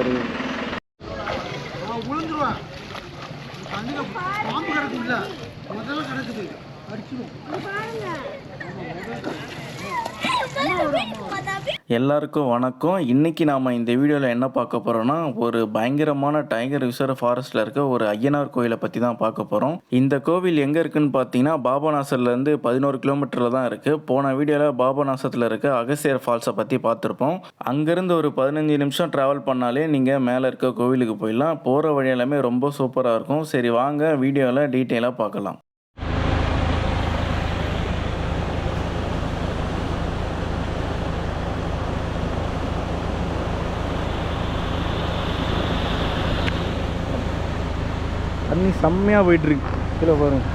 இருக்குது எல்லாருக்கும் வணக்கம். இன்றைக்கி நாம் இந்த வீடியோவில் என்ன பார்க்க போகிறோன்னா ஒரு பயங்கரமான டைகர் ரிசர்வ் ஃபாரஸ்ட்டில் இருக்க ஒரு ஐயனார் கோயிலை பற்றி தான் பார்க்க போகிறோம் இந்த கோவில் எங்கே இருக்குன்னு பார்த்தீங்கன்னா பாபநாசர்லேருந்து பதினோரு கிலோமீட்டரில் தான் இருக்குது போன வீடியோவில் பாபநாசத்தில் இருக்க அகசியர் ஃபால்ஸை பற்றி பார்த்துருப்போம். அங்கேருந்து ஒரு பதினஞ்சு நிமிஷம் ட்ராவல் பண்ணாலே நீங்கள் மேலே இருக்க கோவிலுக்கு போயிடலாம். போகிற வழி எல்லாமே ரொம்ப சூப்பராக இருக்கும். சரி வாங்க வீடியோவில் டீட்டெயிலாக பார்க்கலாம். தண்ணி செம்மையாக போயிட்டுருக்கு. கீழே பாருங்க.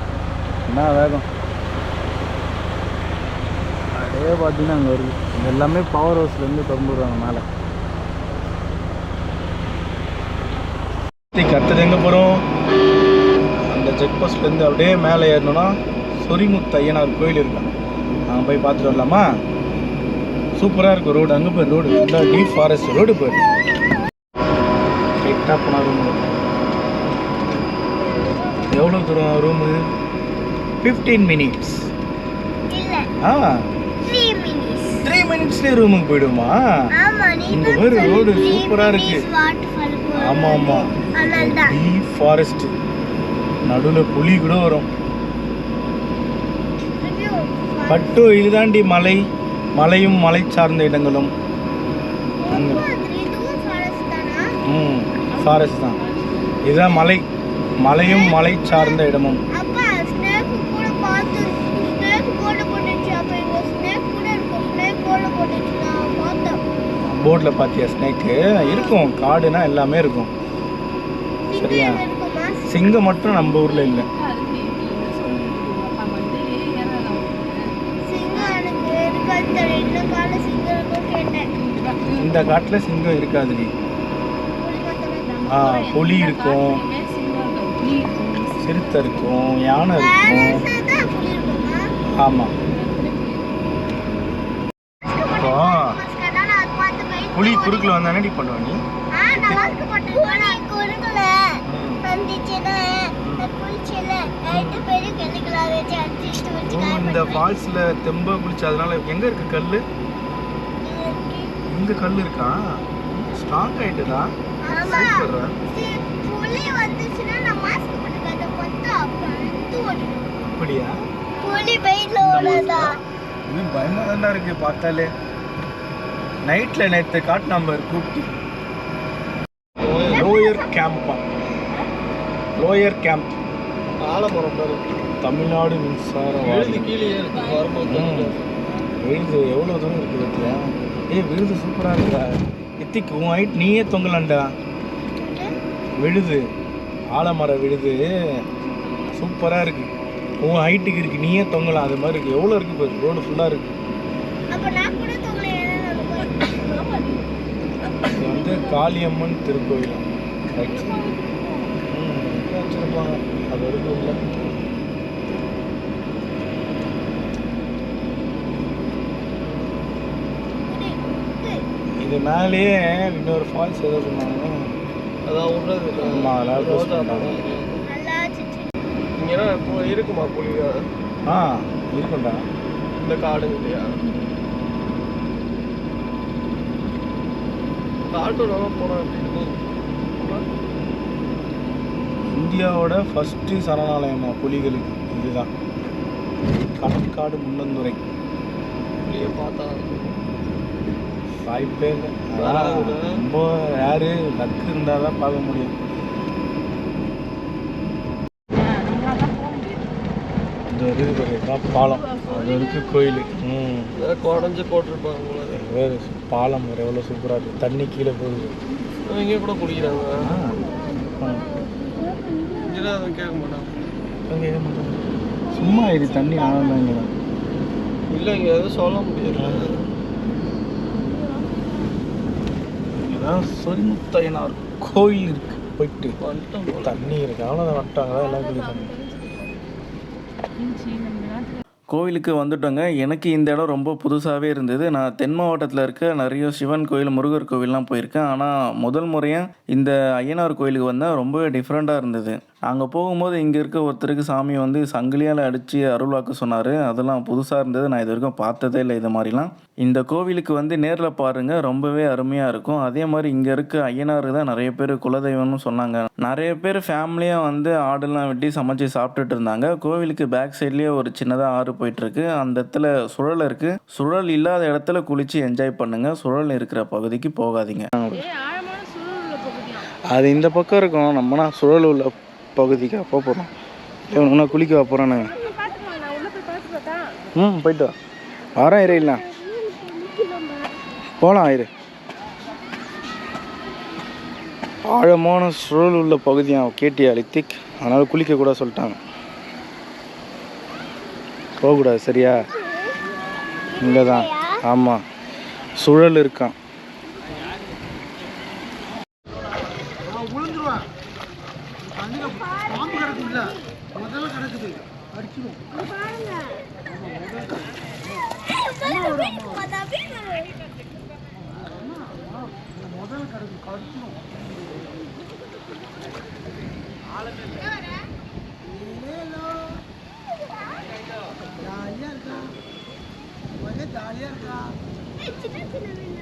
என்ன வேகம். அதே பார்த்தீங்கன்னா அங்கே வருது. எல்லாமே பவர் ஹவுஸ்லேருந்து திறந்துடுவாங்க மேலே. கத்துது எங்கே போகிறோம் அந்த செக் போஸ்ட்லேருந்து அப்படியே மேலே ஏறணும்னா சொரிமுத்து ஐயனார் கோயில் இருக்கான் அங்கே போய் பார்த்துட்டு வரலாமா? சூப்பராக இருக்கும் ரோடு அங்கே போய் ரோடு நல்லா டீப் ஃபாரஸ்ட் ரோடு போய் ஸ்ட்ரைட்டாக போனால் எவ்வளோ தூரம் ரூமு ஃபிஃப்டீன் மினிட்ஸ் ஆ. த்ரீ மினிட்ஸ் த்ரீ மினிட்ஸ்லேயே ரூமுக்கு போயிடுமா? இங்க பாரு ரோடு சூப்பரா இருக்கு. வாட்டர்ஃபால் ஆமா ஆமா. அதனால தான் டீப் ஃபாரஸ்ட் நடுவில் புலி கூட வரும். பட்டு இதுதாண்டி மலை. மலையும் மலை சார்ந்த இடங்களும். ம் ஃபாரஸ்ட் தான். இதுதான் மலை. மலையும் மலை சார்ந்த இடமும். போர்டில் பார்த்தியா ஸ்னேக்கு இருக்கும். காடுனா எல்லாமே இருக்கும். சரியா? சிங்கம் மட்டும் நம்ம ஊரில் இல்லை. இருக்காது இந்த காட்டில் சிங்கம் மட்டும் தான் ஆ புலி இருக்கும். சிறுத்தை இருக்கும் யானை இருக்கும். ஆமாம் இப்போ புலி குறுக்கில் வந்தா என்னடி பண்ணுவ நீ? இந்த ஃபால்ஸில் தெம்ப குளிச்சு அதனால எங்கே இருக்கு கல் இங்கே கல் இருக்கா? ஸ்ட்ராங் ஆயிட்டுதா சூப்பர் வந்துச்சுன்னா அப்படியா? புலி வெயிட்ல ஓடாதா இது பயமாக தான்டா இருக்கு பார்த்தாலே. நைட்டில் நேற்று காட்டு நம்பர் கூப்பிட்டு லோயர் கேம்பா லோயர் கேம்ப். ஆலமரம் பாரு தமிழ்நாடு மின்சார எழுதி வாரியம். கீழே. விழுது எவ்வளோ தூரம் இருக்குது பார்த்தியா ஏய் விழுது சூப்பராக இருக்கா எத்திக்கு உன் ஹைட் நீயே தொங்கலாம்டா விழுது. ஆலமரம் விழுது. சூப்பராக இருக்கு. உன் ஹைட்டுக்கு இருக்கு. நீயே தொங்கலாம். அது மாதிரி இருக்கு. எவ்வளோ இருக்கு பாரு? ரோடு ஃபுல்லாக இருக்கு. அப்ப நான் கூட தோணல இது வந்து காளியம்மன் திருக்கோயில். வச்சுருப்பாங்க. அது வரைக்கும் இல்லை. இது மேலேயே இன்னொரு ஃபால்ஸ் ஏதோ சொன்னாங்க. அதான் விடுறது அதெல்லாம் இப்போ இருக்குமா புலி ஆ இருக்கும்டா. இந்த காடுங்க இல்லையா காட்டோட இருக்கும்? இந்தியாவோட ஃபஸ்ட்டு சரணாலயமா புலிகளுக்கு? இதுதான். கணக்காடு முன்னந்துறை. புலியை பார்த்தா. வாய்ப்பே இல்லை. ரொம்ப யாரு லக்கு இருந்தால் தான் பார்க்க முடியும். இது பண்ணியிருக்கான் பாலம். அது இருக்கு கோயில். ம். குடஞ்சி போட்டிருப்பாங்க பாலம் எவ்வளோ சூப்பராக இருக்குது தண்ணி கீழே போகுது. இங்கே கூட குடிக்கிறாங்க இங்கெல்லாம் அதை கேட்க மாட்டாங்க. அங்கே எதுவும் பண்ணுறாங்க சும்மா இது தண்ணி ஆனால் இங்கே. இல்லை இங்கே எதுவும் சொல்ல முடியாது இங்கெல்லாம் சொரிமுத்தையனார் கோயில் இருக்குது போயிட்டு. தண்ணி இருக்குது அவ்வளோ அதை வட்டாங்களா எல்லாம் குளிக்கிறாங்க 17 and கோவிலுக்கு வந்துட்டோங்க. எனக்கு இந்த இடம் ரொம்ப புதுசாகவே இருந்தது. நான் தென் மாவட்டத்தில் இருக்க நிறைய சிவன் கோயில் முருகர் கோவில்லாம் போயிருக்கேன். ஆனால் முதல் முறையாக இந்த ஐயனார் கோயிலுக்கு வந்தால் ரொம்பவே டிஃப்ரெண்ட்டாக இருந்தது. அங்கே போகும்போது இங்கே இருக்க ஒருத்தருக்கு சாமி வந்து சங்கிலியால் அடித்து அருள்வாக்க சொன்னார். அதெல்லாம் புதுசாக இருந்தது. நான் இது வரைக்கும் பார்த்ததே இல்லை இது மாதிரிலாம். இந்த கோவிலுக்கு வந்து நேரில் பாருங்கள் ரொம்பவே அருமையாக இருக்கும். அதே மாதிரி இங்கே இருக்க ஐயனார் தான் நிறைய பேர் குலதெய்வம்னு சொன்னாங்க. நிறைய பேர் ஃபேமிலியாக வந்து ஆடெல்லாம் வெட்டி சமைச்சு சாப்பிட்டுட்டு இருந்தாங்க. கோவிலுக்கு பேக் சைட்லேயே ஒரு சின்னதாக ஆறு போயிட்டுருக்கு. அந்த இடத்துல சுழல் இருக்குது சுழல் இல்லாத இடத்துல குளித்து என்ஜாய் பண்ணுங்கள் சுழல் இருக்கிற பகுதிக்கு போகாதீங்க. அது இந்த பக்கம் இருக்கும். நம்மனா சுழல் உள்ள பகுதிக்கு போக போகிறோம் இவனுக்கு குளிக்க போகிறானு ம் போயிட்டு வா. வரேன் இரு இல்லை போகலாம் இரு. ஆழமான சுழல் உள்ள பகுதியா? கேட்டியா லித்திக் அதனால் குளிக்க கூட சொல்லிட்டாங்க. போகக்கூடாது சரியா? இங்கே தான் ஆமாம் சுழல் இருக்கான். Hey,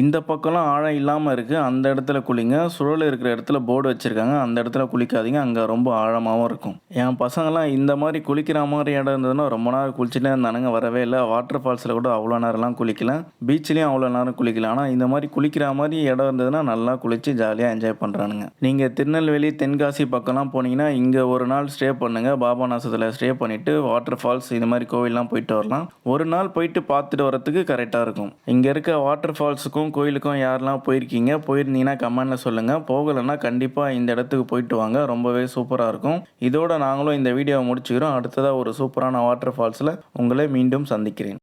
இந்த பக்கம்லாம் ஆழம் இல்லாமல் இருக்குது அந்த இடத்துல குளிங்க. சுழல் இருக்கிற இடத்துல போர்டு வச்சுருக்காங்க. அந்த இடத்துல குளிக்காதீங்க. அங்கே ரொம்ப ஆழமாகவும் இருக்கும். என் பசங்களாம் இந்த மாதிரி குளிக்கிற மாதிரி இடம் இருந்ததுன்னா ரொம்ப நேரம் குளிச்சுட்டே இருந்தானுங்க. வரவே இல்லை. வாட்டர் ஃபால்ஸில் கூட அவ்வளோ நேரம்லாம் குளிக்கல. பீச்லேயும் அவ்வளோ நேரம் குளிக்கல. ஆனால் இந்த மாதிரி குளிக்கிற மாதிரி இடம் இருந்ததுன்னா நல்லா குளித்து ஜாலியாக என்ஜாய் பண்ணுறானுங்க நீங்கள் திருநெல்வேலி தென்காசி பக்கம்லாம் போனீங்கன்னா இங்கே ஒரு நாள் ஸ்டே பண்ணுங்கள் பாபாநாசத்தில் ஸ்டே பண்ணிவிட்டு வாட்டர் ஃபால்ஸ் இந்த மாதிரி கோவில்லாம் போயிட்டு வரலாம். ஒரு நாள் போயிட்டு பார்த்துட்டு வரத்துக்கு கரெக்டாக இருக்கும். இங்கே இருக்க வாட்டர் ஃபால்ஸுக்கும் கோயிலுக்கும் யாரெல்லாம் போயிருக்கீங்க போயிருந்தீங்கன்னா கமெண்டில் சொல்லுங்கள் போகலைன்னா கண்டிப்பாக இந்த இடத்துக்கு போயிட்டு வாங்க. ரொம்பவே சூப்பராக இருக்கும். இதோட நாங்களும் இந்த வீடியோவை முடிச்சுக்கிறோம். அடுத்ததாக ஒரு சூப்பரான வாட்டர் ஃபால்ஸில் உங்களை மீண்டும் சந்திக்கிறேன்.